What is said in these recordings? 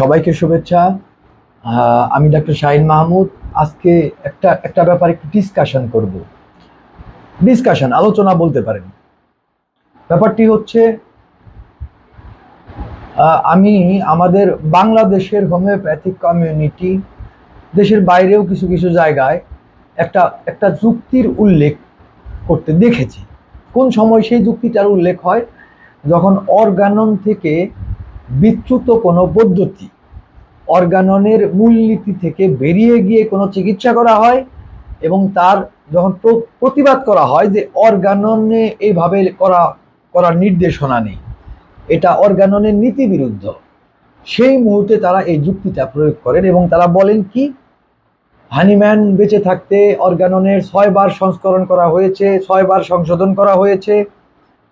সবাইকে শুভেচ্ছা। আমি ডাক্তার শাহিন মাহমুদ। আজকে একটা একটা ব্যাপারে একটু ডিসকাশন করব। ডিসকাশন আলোচনা বলতে পারেন। ব্যাপারটি হচ্ছে আমি আমাদের বাংলাদেশের হোমিওপ্যাথিক কমিউনিটি দেশের বাইরেও কিছু কিছু জায়গায় একটা একটা যুক্তির উল্লেখ করতে দেখেছি। কোন সময় সেই যুক্তিটার উল্লেখ হয়? যখন অর্গানন থেকে বিচ্যুত কোনো পদ্ধতি অর্গাননের মূলনীতি থেকে বেরিয়ে গিয়ে কোনো চিকিৎসা করা হয় এবং তার যখন প্রতিবাদ করা হয় যে অর্গাননে এইভাবে করা, করার নির্দেশনা নেই, এটা অর্গাননের নীতি বিরুদ্ধ। সেই মুহূর্তে তারা এই যুক্তিটা প্রয়োগ করেন এবং তারা বলেন কি, হানিম্যান বেঁচে থাকতে অর্গাননের ছয়বার সংস্করণ করা হয়েছে, ছয়বার সংশোধন করা হয়েছে,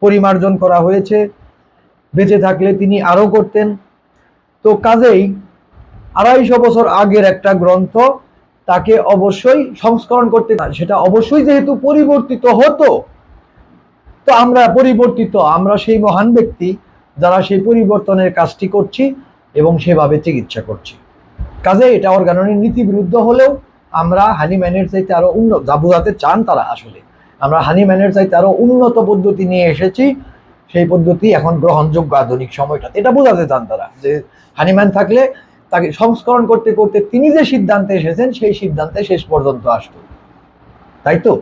পরিমার্জন করা হয়েছে, বেঁচে থাকলে তিনি আরও করতেন। তো কাজেই আড়াইশো বছর আগের একটা গ্রন্থ তাকে অবশ্যই সংস্করণ করতে সেটা অবশ্যই যেহেতু পরিবর্তিত হতো, তো আমরা পরিবর্তিত, আমরা সেই মহান ব্যক্তি যারা সেই পরিবর্তনের কাজটি করছি এবং সেভাবে চিকিৎসা করছি। কাজে এটা অর্গাননের নীতি বিরুদ্ধ হলেও আমরা হানিম্যানের চাইতে আরও উন্নত, যা বোঝাতে চান তারা আসলে। আমরা হানিম্যানের চাইতে আরও উন্নত পদ্ধতি নিয়ে এসেছি, সেই পদ্ধতি এখন গ্রহণযোগ্য আধুনিক সময়টা এটা বোঝাতে চান তারা যে হানিম্যান থাকলে তাকে সংস্করণ করতে করতে তিনি যে সিদ্ধান্তে এসেছেন, সেই সিদ্ধান্তে শেষ পর্যন্ত আসতো তাই তো?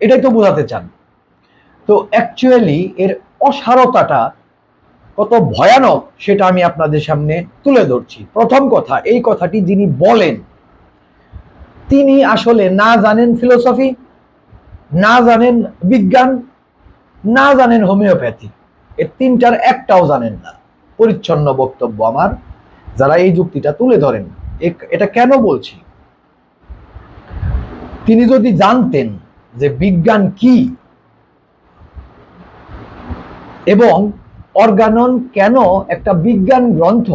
এটাই তো বোঝাতে চান। তো অ্যাকচুয়ালি এর অসারতাটা কত ভয়ানক সেটা আমি আপনাদের সামনে তুলে ধরছি। প্রথম কথা, এই কথাটি যিনি বলেন, তিনি আসলে না জানেন ফিলোসফি না জানেন বিজ্ঞান, না জানেন হোমিওপ্যাথি এর তিনটার একটাও জানেন না। পরিচ্ছন্ন বক্তব্য আমার। যারা এই যুক্তিটা তুলে ধরেন এটা কেন বলছি? তিনি যদি জানতেন যে বিজ্ঞান কি, এবং অর্গানন কেন একটা বিজ্ঞান গ্রন্থ,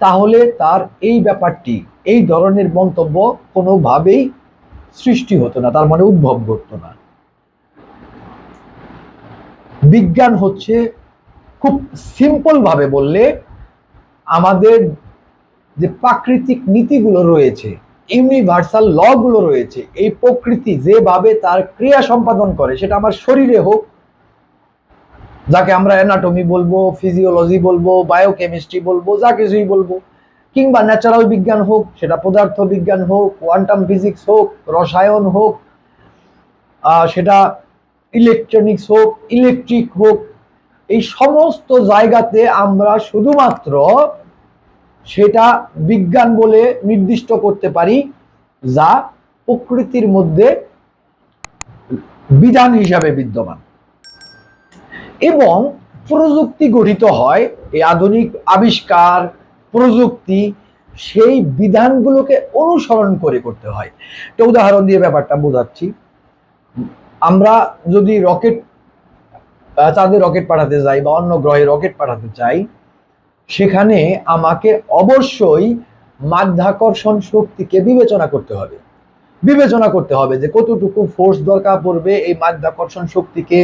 তাহলে তার এই ব্যাপারটি, এই ধরনের মন্তব্য কোনোভাবেই সৃষ্টি হতো না, তার মানে উদ্ভব ঘটতো না। বিজ্ঞান হচ্ছে খুব সিম্পল ভাবে বললে আমাদের যে প্রাকৃতিক নীতিগুলো রয়েছে ইউনিভার্সাল ল গুলো রয়েছে, এই প্রকৃতি যেভাবে তার ক্রিয়া সম্পাদন করে, সেটা আমার শরীরে হোক, যাকে আমরা অ্যানাটমি বলব ফিজিওলজি বলব বায়োকেমিস্ট্রি বলব, যা কিছুই বলব, কিংবা ন্যাচারাল বিজ্ঞান হোক, সেটা পদার্থ বিজ্ঞান হোক কোয়ান্টাম ফিজিক্স হোক, রসায়ন হোক সেটা ইলেকট্রনিক্স হোক ইলেকট্রিক হোক, এই সমস্ত জায়গাতে আমরা শুধুমাত্র সেটা বিজ্ঞান বলে নির্দিষ্ট করতে পারি, যা প্রকৃতির মধ্যে বিধান হিসাবে বিদ্যমান। এবং প্রযুক্তি গঠিত হয়, এই আধুনিক আবিষ্কার, প্রযুক্তি, সেই বিধানগুলোকে অনুসরণ করে করতে হয়। একটা উদাহরণ দিয়ে ব্যাপারটা বোঝাচ্ছি। আমরা যদি রকেট, চাঁদে রকেট পাঠাতে যাই বা অন্য গ্রহে রকেট পাঠাতে চাই সেখানে আমাকে অবশ্যই মাধ্যাকর্ষণ শক্তিকে বিবেচনা করতে হবে। বিবেচনা করতে হবে যে কতটুকু ফোর্স দরকার পড়বে এই মাধ্যাকর্ষণ শক্তিকে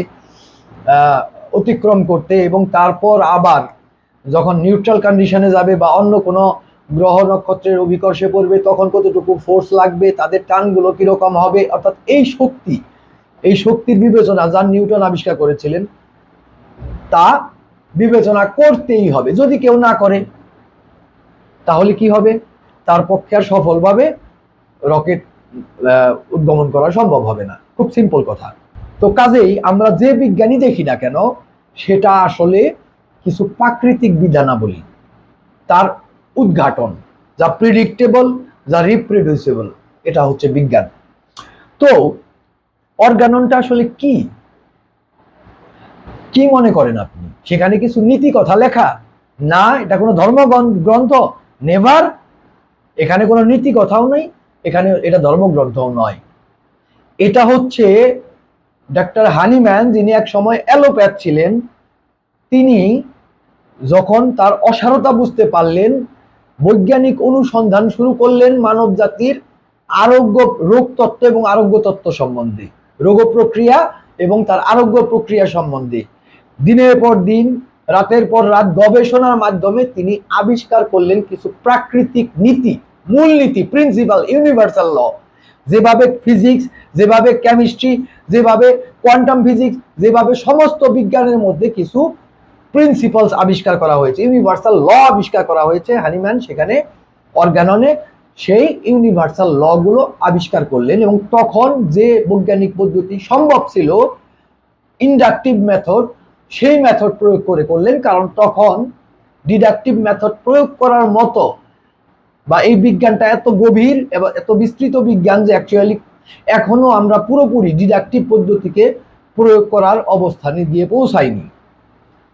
অতিক্রম করতে এবং তারপর আবার যখন নিউট্রাল কন্ডিশনে যাবে বা অন্য কোনো গ্রহ নক্ষত্রের অভিকর্ষে পড়বে, তখন কতটুকু ফোর্স লাগবে, তাদের টানগুলো কীরকম হবে, অর্থাৎ এই শক্তি, এই শক্তির বিবেচনা যা নিউটন আবিষ্কার করেছিলেন, তা বিবেচনা করতেই হবে। যদি কেউ না করে, তাহলে কি হবে? তার পক্ষে আর সফলভাবে রকেট উদ্গমন করা সম্ভব হবে না। খুব সিম্পল কথা। তো কাজেই আমরা যে বিজ্ঞানী দেখি না কেন, সেটা আসলে কিছু প্রাকৃতিক বিধানাবলী। তার উদ্ঘাটন, যা প্রিডিক্টেবল যা রিপ্রডিউসেবল এটা হচ্ছে বিজ্ঞান। তো অর্গাননটা আসলে কি? কি মনে করেন আপনি? সেখানে কিছু নীতি কথা লেখা। না, এটা কোনো ধর্ম গ্রন্থ নেভার। এখানে কোনো নীতি কথাও নেই, এখানে এটা ধর্মগ্রন্থও নয়। এটা হচ্ছে ডাক্তার হানিম্যান, যিনি এক সময় অ্যালোপ্যাথ ছিলেন, তিনি যখন তার অসারতা বুঝতে পারলেন, বৈজ্ঞানিক অনুসন্ধান শুরু করলেন মানব জাতির আরোগ্য রোগ তত্ত্ব এবং আরোগ্য তত্ত্ব সম্বন্ধে। রোগ প্রক্রিয়া এবং তার আরোগ্য প্রক্রিয়া সম্বন্ধে। দিনের পর দিন, রাতের পর রাত গবেষণার মাধ্যমে তিনি আবিষ্কার করলেন কিছু প্রাকৃতিক নীতি, মূলনীতি প্রিন্সিপাল ইউনিভার্সাল ল যেভাবে ফিজিক্স যেভাবে কেমিস্ট্রি যেভাবে কোয়ান্টাম ফিজিক্স যেভাবে সমস্ত বিজ্ঞানের মধ্যে কিছু প্রিন্সিপালস আবিষ্কার করা হয়েছে ইউনিভার্সাল ল আবিষ্কার করা হয়েছে। হানিম্যান সেখানে অর্গাননে সেই ইউনিভার্সাল লগুলো আবিষ্কার করলেন এবং তখন যে বৈজ্ঞানিক পদ্ধতি সম্ভব ছিল ইন্ডাকটিভ মেথড সেই মেথড প্রয়োগ করে করলেন, কারণ তখন ডিডাকটিভ মেথড প্রয়োগ করার মতো বা এই বিজ্ঞানটা এত গভীর এবং এত বিস্তৃত বিজ্ঞান যে অ্যাকচুয়ালি এখনও আমরা পুরোপুরি ডিডাকটিভ পদ্ধতিকে প্রয়োগ করার অবস্থানে গিয়ে পৌঁছাইনি।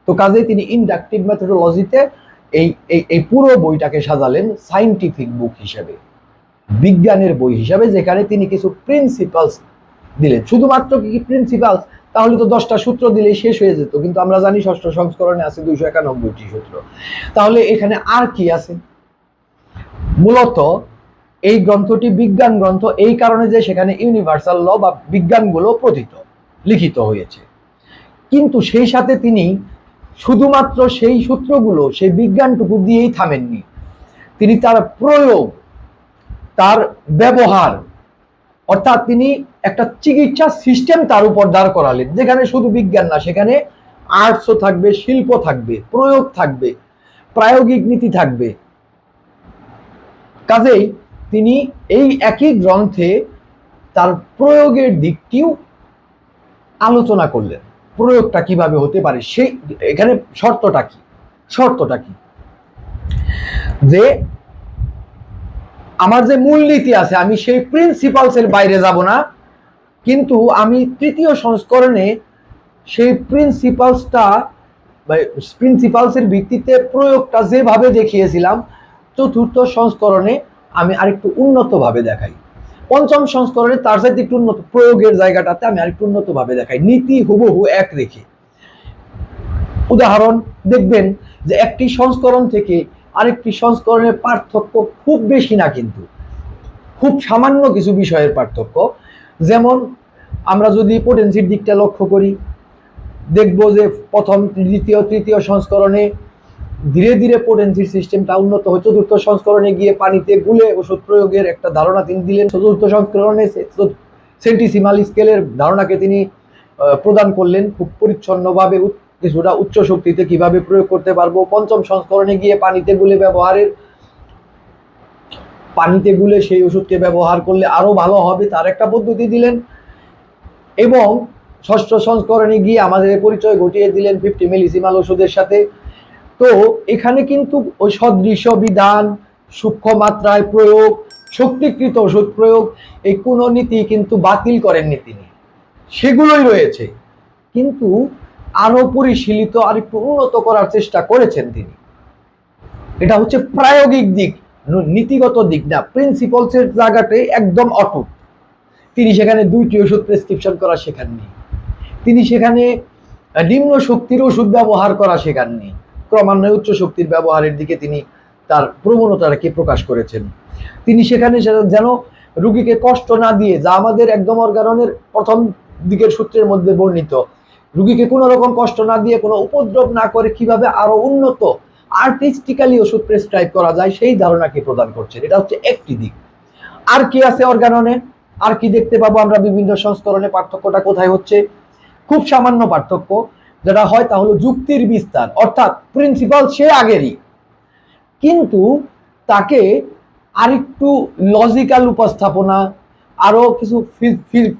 তো কাজে তিনি ইন্ডাকটিভ মেথোডোলজিতে এই এই এই পুরো বইটাকে সাজালেন সাইন্টিফিক বুক হিসেবে, বিজ্ঞানের বই হিসাবে, যেখানে তিনি কিছু প্রিন্সিপালস দিলেন। শুধুমাত্র কি প্রিন্সিপালস তাহলে তো দশটা সূত্র দিলেই শেষ হয়ে যেত, কিন্তু আমরা জানি ষষ্ঠ সংস্করণে আছে দুইশো একানব্বইটি সূত্র। তাহলে এখানে আর কি আছে? মূলত এই গ্রন্থটি বিজ্ঞান গ্রন্থ, এই কারণে যে সেখানে ইউনিভার্সাল ল বা বিজ্ঞানগুলো প্রথিত, লিখিত হয়েছে। কিন্তু সেই সাথে তিনি শুধুমাত্র সেই সূত্রগুলো, সেই বিজ্ঞানটুকু দিয়েই থামেননি। তিনি তার প্রয়োগ, তার ব্যবহার অর্থাৎ তিনি একটা চিকিৎসা সিস্টেম তার উপর দাঁড় করালেন, যেখানে শুধু বিজ্ঞান না, সেখানে আর্টসও থাকবে, শিল্প থাকবে, প্রয়োগ থাকবে, প্রায়োগিক নীতি থাকবে। কাজেই তিনি এই একই গ্রন্থে তার প্রয়োগের দিকটিও আলোচনা করলেন। প্রয়োগটা কীভাবে হতে পারে, সেই, এখানে শর্তটা কি? শর্তটা কি? যে আমার যে মূলনীতি আছে, আমি সেই প্রিন্সিপালসের বাইরে যাব না। কিন্তু আমি তৃতীয় সংস্করণে সেই প্রিন্সিপালসটা প্রিন্সিপালসের ভিত্তিতে প্রয়োগটা যেভাবে দেখিয়েছিলাম, চতুর্থ সংস্করণে আমি আরেকটু উন্নতভাবে দেখাই। পঞ্চম সংস্করণে তার সাথে একটু উন্নত, প্রয়োগের জায়গাটাতে আমি আরেকটু উন্নতভাবে দেখাই। নীতি হুবহু এক রেখে। উদাহরণ, দেখবেন যে একটি সংস্করণ থেকে আরেকটি সংস্করণের পার্থক্য খুব বেশি না কিন্তু। খুব সামান্য কিছু বিষয়ের পার্থক্য। যেমন, আমরা যদি পোটেন্সির দিকটা লক্ষ্য করি, দেখব যে প্রথম, দ্বিতীয়, তৃতীয় সংস্করণে ধীরে ধীরে পোটেন্সির সিস্টেমটা উন্নত হয় চতুর্থ সংস্করণে গিয়ে পানিতে গুলে ওষুধ প্রয়োগের একটা ধারণা তিনি দিলেন। চতুর্থ সংস্করণে সেন্টিসিমাল স্কেলের ধারণাকে তিনি প্রদান করলেন খুব পরিচ্ছন্নভাবে কিছুটা উচ্চ শক্তিতে কীভাবে প্রয়োগ করতে পারব? পঞ্চম সংস্করণে গিয়ে পানিতে গুলে ব্যবহারের, পানিতে গুলে সেই ওষুধকে ব্যবহার করলে আরও ভালো হবে, তার একটা পদ্ধতি দিলেন। এবং ষষ্ঠ সংস্করণে গিয়ে আমাদের পরিচয় ঘটিয়ে দিলেন ফিফটি মিলিসিমাল ওষুধের সাথে। তো এখানে কিন্তু ওই সদৃশ বিধান, সূক্ষ্ম মাত্রায় প্রয়োগ, শক্তিকৃত ওষুধ প্রয়োগ, এই কোনো নীতি কিন্তু বাতিল করেননি তিনি। সেগুলোই রয়েছে। কিন্তু আরও পরিশীলিত আর একটু উন্নত করার চেষ্টা করেছেন তিনি। এটা হচ্ছে প্রায়োগিক দিক, নীতিগত দিক না প্রিন্সিপালসের জায়গাতে একদম অটুট। তিনি সেখানে দুইটি ওষুধ প্রেসক্রিপশন করা শেখাননি। তিনি সেখানে নিম্ন শক্তির ওষুধ ব্যবহার করা শেখাননি। ক্রমান্বয়ে উচ্চ শক্তির ব্যবহারের দিকে তিনি তার প্রবণতাটাকে প্রকাশ করেছেন। তিনি সেখানে যেন রুগীকে কষ্ট না দিয়ে, যা আমাদের একদম অর্গাননের প্রথম দিকের সূত্রের মধ্যে বর্ণিত রুগীকে কোনো রকম কষ্ট না দিয়ে, কোনো উপদ্রব না করে কীভাবে আরও উন্নত আর্টিস্টিক্যালি ওষুধ প্রেসক্রাইব করা যায়, সেই ধারণাকে প্রদান করছেন। এটা হচ্ছে একটি দিক। আর কি আছে অর্গাননে আর কি দেখতে পাবো আমরা বিভিন্ন সংস্করণে? পার্থক্যটা কোথায় হচ্ছে? খুব সামান্য পার্থক্য, যেটা হয় তা হলো যুক্তির বিস্তার। অর্থাৎ প্রিন্সিপাল সে আগেরই। কিন্তু তাকে আরেকটু লজিক্যাল উপস্থাপনা, আরও কিছু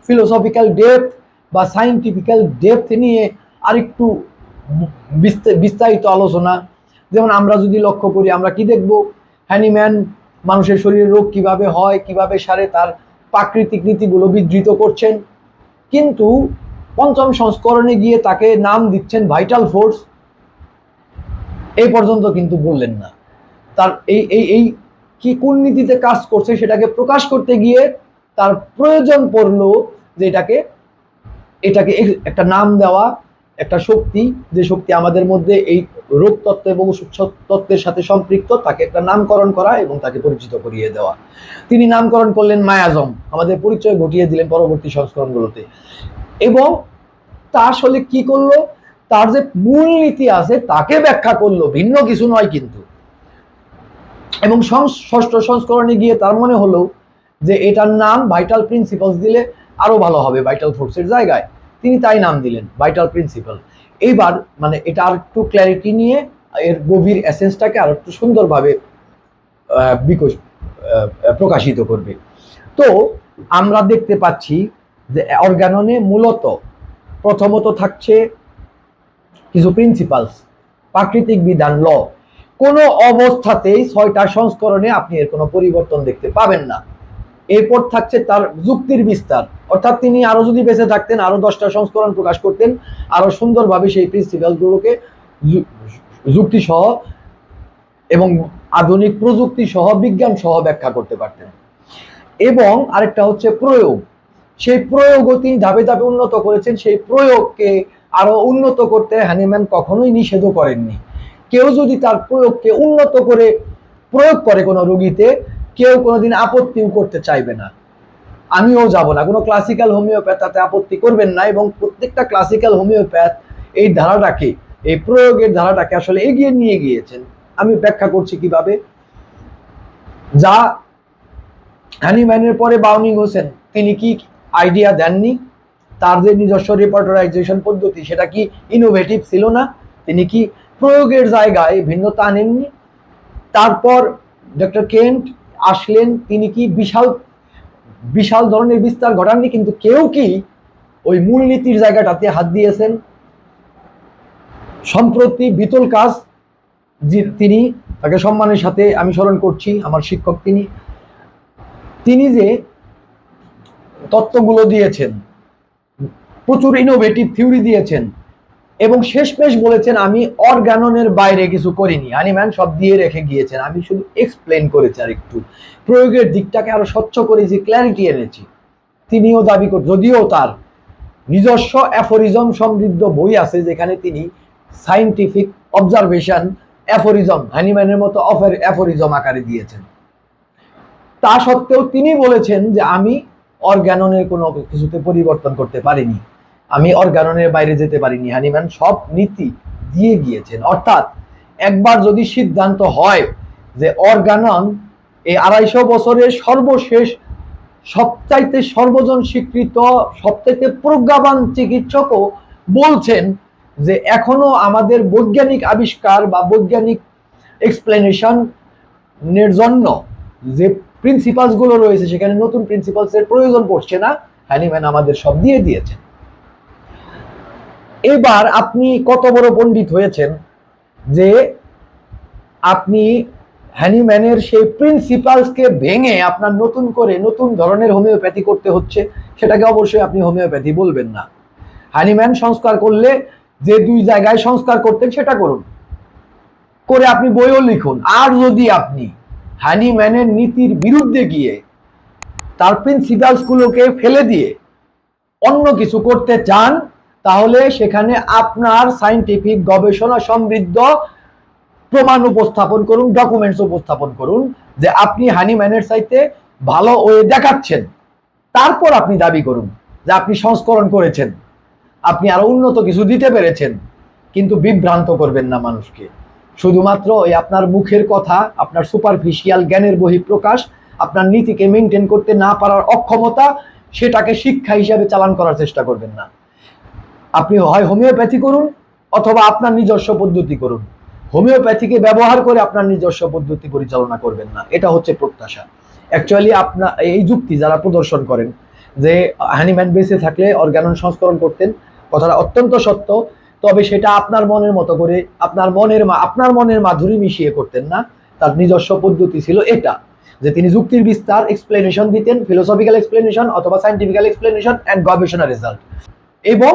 ফিলোসফিক্যাল ডেপথ বা সাইন্টিফিক্যাল ডেপথ নিয়ে আরেকটু বিস্তা- বিস্তারিত আলোচনা। যেমন আমরা যদি লক্ষ্য করি, আমরা কি দেখব? হ্যানিম্যান মানুষের শরীরে রোগ কীভাবে হয়, কীভাবে সারে, তার প্রাকৃতিক নীতিগুলো বিধৃত করছেন। কিন্তু পঞ্চম সংস্করণে গিয়ে তাকে নাম দিচ্ছেন ভাইটাল ফোর্স এই পর্যন্ত কিন্তু বললেন না। তার এই এই এই কি কোন নীতিতে কাজ করছে সেটাকে প্রকাশ করতে গিয়ে তার প্রয়োজন পড়ল যে এটাকে এটাকে একটা নাম দেওয়া, একটা শক্তি, যে শক্তি আমাদের মধ্যে এই রোগ তত্ত্ব এবং তত্ত্বের সাথে সম্পৃক্ত, তাকে একটা নামকরণ করা এবং তাকে পরিচিত করিয়ে দেওয়া। তিনি নামকরণ করলেন মায়াজম, আমাদের পরিচয় ঘটিয়ে দিলেন পরবর্তী সংস্করণগুলোতে। এবং তা আসলে কি করল? তার যে মূলনীতি আছে, তাকে ব্যাখ্যা করল, ভিন্ন কিছু নয় কিন্তু। এবং ষষ্ঠ সংস্করণে গিয়ে তার মনে হলো যে এটার নাম ভাইটাল প্রিন্সিপালস দিলে আরও ভালো হবে ভাইটাল ফোর্সের জায়গায়। তিনি তাই নাম দিলেন ভাইটাল প্রিন্সিপাল এইবার মানে এটা আর একটু ক্ল্যারিটি নিয়ে এর গভীর অ্যাসেন্সটাকে আর একটু সুন্দরভাবে বিকশ প্রকাশিত করবে। তো আমরা দেখতে পাচ্ছি যে অর্গাননে মূলত প্রথমত থাকছে কিছু প্রিন্সিপালস প্রাকৃতিক বিধান ল কোনো অবস্থাতেই ছয়টা সংস্করণে আপনি এর কোনো পরিবর্তন দেখতে পাবেন না। এরপর থাকছে তার যুক্তির বিস্তার। অর্থাৎ তিনি আরও যদি বেঁচে থাকতেন, আরও দশটা সংস্করণ প্রকাশ করতেন, আরও সুন্দরভাবে সেই প্রিন্সিপালগুলোকে যুক্তি সহ এবং আধুনিক প্রযুক্তি সহ বিজ্ঞান সহ ব্যাখ্যা করতে পারতেন। এবং আরেকটা হচ্ছে প্রয়োগ। সেই প্রয়োগও তিনি ধাপে ধাপে উন্নত করেছেন। সেই প্রয়োগকে আরও উন্নত করতে হ্যানিম্যান কখনোই নিষেধও করেননি। কেউ যদি তার প্রয়োগকে উন্নত করে প্রয়োগ করে কোনো রোগীতে কেউ কোনোদিন আপত্তিও করতে চাইবে না। আমিও যাব না। কোনো ক্লাসিক্যাল হোমিওপ্যাথ তাতে আপত্তি করবেন না এবং প্রত্যেকটা ক্লাসিক্যাল হোমিওপ্যাথ এই ধারাটাকে, এই প্রয়োগের ধারাটাকে আসলে এগিয়ে নিয়ে গিয়েছেন। আমি ব্যাখ্যা করছি কীভাবে? যা হ্যানিম্যানের পরে বাউনিং হোসেন, তিনি কি আইডিয়া দেননি? তার যে নিজস্ব রিপোর্টারাইজেশন পদ্ধতি, সেটা কি ইনোভেটিভ ছিল না? তিনি কি প্রয়োগের জায়গায় ভিন্নতা আনেননি? তারপর ডক্টর কেন্ট আসলেন, তিনি কি বিশাল বিশাল ধরনের বিস্তার ঘটাননি? কিন্তু কেউ কি ওই মূলনীতির জায়গাটাতে হাত দিয়েছেন? সম্প্রতি বিতল কাজ তিনি, তাকে সম্মানের সাথে আমি স্মরণ করছি, আমার শিক্ষক তিনি তিনি যে তত্ত্বগুলো দিয়েছেন, প্রচুর ইনোভেটিভ থিওরি দিয়েছেন এবং শেষমেশ বলেছেন, আমি অর্গাননের বাইরে কিছু করিনি। আনিম্যান সব দিয়ে রেখে গিয়েছেন। আমি শুধু এক্সপ্লেন করেছি আর একটু প্রয়োগের দিকটাকে আরও স্বচ্ছ করেছি ক্ল্যারিটি এনেছি। তিনিও দাবি কর, যদিও তার নিজস্ব অ্যাফোরিজম সমৃদ্ধ বই আছে যেখানে তিনি সাইন্টিফিক অবজারভেশন অ্যাফোরিজম হ্যানিম্যানের মতো অফের অ্যাফোরিজম আকারে দিয়েছেন। তা সত্ত্বেও তিনি বলেছেন যে, আমি অর্গাননের কোনো কিছুতে পরিবর্তন করতে পারিনি। আমি অর্গাননের বাইরে যেতে পারিনি, হানিম্যান। সব নীতি দিয়ে গিয়েছেন। অর্থাৎ একবার যদি সিদ্ধান্ত হয় যে অর্গানন এই আড়াইশো বছরের সর্বশেষ, সবচাইতে সর্বজন স্বীকৃত সবচাইতে প্রজ্ঞাবান চিকিৎসকও বলছেন যে এখনও আমাদের বৈজ্ঞানিক আবিষ্কার বা বৈজ্ঞানিক এক্সপ্লেনেশনের জন্য যে প্রিন্সিপালসগুলো রয়েছে, সেখানে নতুন প্রিন্সিপালসের প্রয়োজন পড়ছে না হ্যানিম্যান আমাদের সব দিয়ে দিয়েছেন। এবার আপনি কত বড় পণ্ডিত হয়েছেন যে আপনি হ্যানিম্যানের সেই প্রিন্সিপালসকে ভেঙে আপনার নতুন করে নতুন ধরনের হোমিওপ্যাথি করতে হচ্ছে, সেটাকে অবশ্যই আপনি হোমিওপ্যাথি বলবেন না। হ্যানিম্যান সংস্কার করলে যে দুই জায়গায় সংস্কার করতেন সেটা করুন। করে আপনি বইও লিখুন। আর যদি আপনি হ্যানিম্যানের নীতির বিরুদ্ধে গিয়ে তার প্রিন্সিপালস গুলোকে ফেলে দিয়ে অন্য কিছু করতে চান তাহলে সেখানে আপনার সাইন্টিফিক গবেষণা সমৃদ্ধ প্রমাণ উপস্থাপন করুন ডকুমেন্টস উপস্থাপন করুন যে আপনি হানিম্যানের সাইতে ভালো ওয়ে দেখাচ্ছেন। তারপর আপনি দাবি করুন যে আপনি সংস্করণ করেছেন, আপনি আরও উন্নত কিছু দিতে পেরেছেন, কিন্তু বিভ্রান্ত করবেন না মানুষকে। শুধুমাত্র ওই আপনার মুখের কথা, আপনার সুপারফিশিয়াল জ্ঞানের বহিঃপ্রকাশ, আপনার নীতিকে মেনটেন করতে না পারার অক্ষমতা, সেটাকে শিক্ষা হিসাবে চালান করার চেষ্টা করবেন না। আপনি হয় হোমিওপ্যাথি করুন অথবা আপনার নিজস্ব পদ্ধতি করুন। হোমিওপ্যাথিকে ব্যবহার করে আপনার নিজস্ব পদ্ধতি পরিচালনা করবেন না। এটা হচ্ছে প্রত্যাশা। অ্যাকচুয়ালি আপনার এই যুক্তি যারা প্রদর্শন করেন যে হ্যানিম্যান বেসে থাকলে অর্গানন সংস্করণ করতেন, কথাটা অত্যন্ত সত্য। তবে সেটা আপনার মনের মতো করে আপনার মনের আপনার মনের মাধুরী মিশিয়ে করতেন না। তার নিজস্ব পদ্ধতি ছিল এটা, যে তিনি যুক্তির বিস্তার এক্সপ্লেনেশন দিতেন ফিলোসফিক্যাল এক্সপ্লেনেশন অথবা সাইন্টিফিক্যাল এক্সপ্লেনেশন অ্যান্ড গবেষণা রেজাল্ট এবং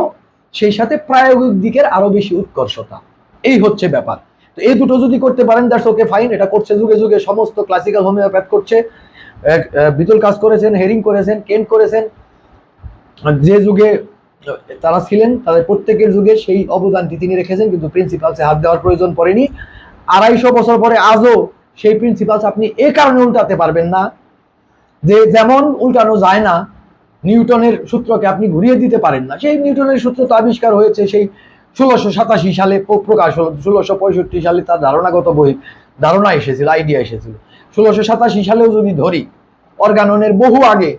সেই সাথে প্রায়োগিক দিকের আরও বেশি উৎকর্ষতা। এই হচ্ছে ব্যাপার। তো এই দুটো যদি করতে পারেন দ্যাটস ওকে ফাইন এটা করছে যুগে যুগে, সমস্ত ক্লাসিক্যাল হোমিওপ্যাথ করছে। বিতুল কাজ করেছেন, হেরিং করেছেন কেন্ট করেছেন। যে যুগে তারা ছিলেন, তাদের প্রত্যেকের যুগে সেই অবদানটি তিনি রেখেছেন, কিন্তু প্রিন্সিপালসে হাত দেওয়ার প্রয়োজন পড়েনি। আড়াইশো বছর পরে আজও সেই প্রিন্সিপালস আপনি এ কারণে উল্টাতে পারবেন না। যে যেমন উল্টানো যায় না নিউটনের সূত্রকে আপনি ঘুরিয়ে দিতে পারেন না। সেই নিউটনের সূত্র তো আবিষ্কার হয়েছে সেই ষোলোশো সাতাশি সালে প্রকাশ হলো। ষোলোশো পঁয়ষট্টি সালে তার ধারণাগত বই, ধারণা এসেছিল আইডিয়া এসেছিল। ষোলোশো সাতাশি সালেও যদি ধরি, অর্গাননের বহু আগে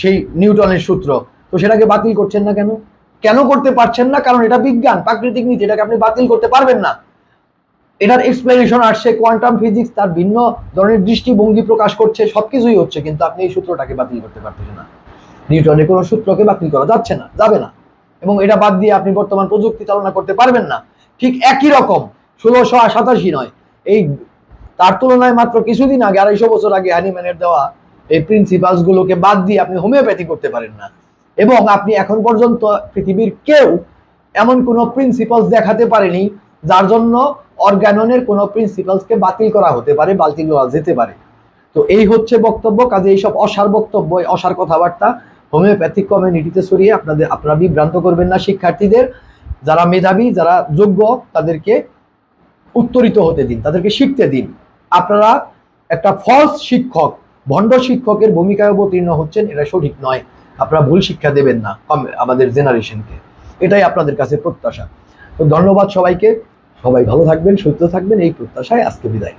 সেই নিউটনের সূত্র, তো সেটাকে বাতিল করছেন না কেন? কেন করতে পারছেন না? কারণ এটা বিজ্ঞান, প্রাকৃতিক নীতি, এটাকে আপনি বাতিল করতে পারবেন না। এটার এক্সপ্লেনেশন আসছে কোয়ান্টাম ফিজিক্স তার ভিন্ন ধরনের দৃষ্টিভঙ্গি প্রকাশ করছে, সবকিছুই হচ্ছে, কিন্তু আপনি এই সূত্রটাকে বাতিল করতে পারতেছেন না। নিউটনের কোনো সূত্রকে বাতিল করা যাচ্ছে না, যাবে না। এবং এটা বাদ দিয়ে আপনি বর্তমান প্রযুক্তি চালনা করতে পারবেন না। ঠিক একই রকম, ষোলোশো সাতাশি নয়। এই, তার তুলনায় মাত্র কিছুদিন আগে, আড়াইশো বছর আগে অ্যানিম্যানের দেওয়া এই প্রিন্সিপালস গুলোকে বাদ দিয়ে আপনি হোমিওপ্যাথি করতে পারেন না। এবং আপনি এখন পর্যন্ত পৃথিবীর কেউ এমন কোনো প্রিন্সিপালস দেখাতে পারেনি, যার জন্য অর্গাননের কোনো প্রিন্সিপালসকে বাতিল করা হতে পারে বাতিল করা যেতে পারে। তো এই হচ্ছে বক্তব্য, কাজে এইসব অসার বক্তব্য অসার কথাবার্তা হোমিওপ্যাথিক কমিউনিটিতে ছড়িয়ে আপনাদের আপনারা বিভ্রান্ত করবেন না শিক্ষার্থীদের। যারা মেধাবী, যারা যোগ্য, তাদেরকে উত্তরিত হতে দিন, তাদেরকে শিখতে দিন। আপনারা একটা ফলস শিক্ষক, ভণ্ড শিক্ষকের ভূমিকায় অবতীর্ণ হচ্ছেন, এটা সঠিক নয়। আপনারা ভুল শিক্ষা দেবেন না আমাদের জেনারেশনকে। এটাই আপনাদের কাছে প্রত্যাশা। তো ধন্যবাদ সবাইকে। সবাই ভালো থাকবেন, সুস্থ থাকবেন, এই প্রত্যাশায় আজকে বিদায়।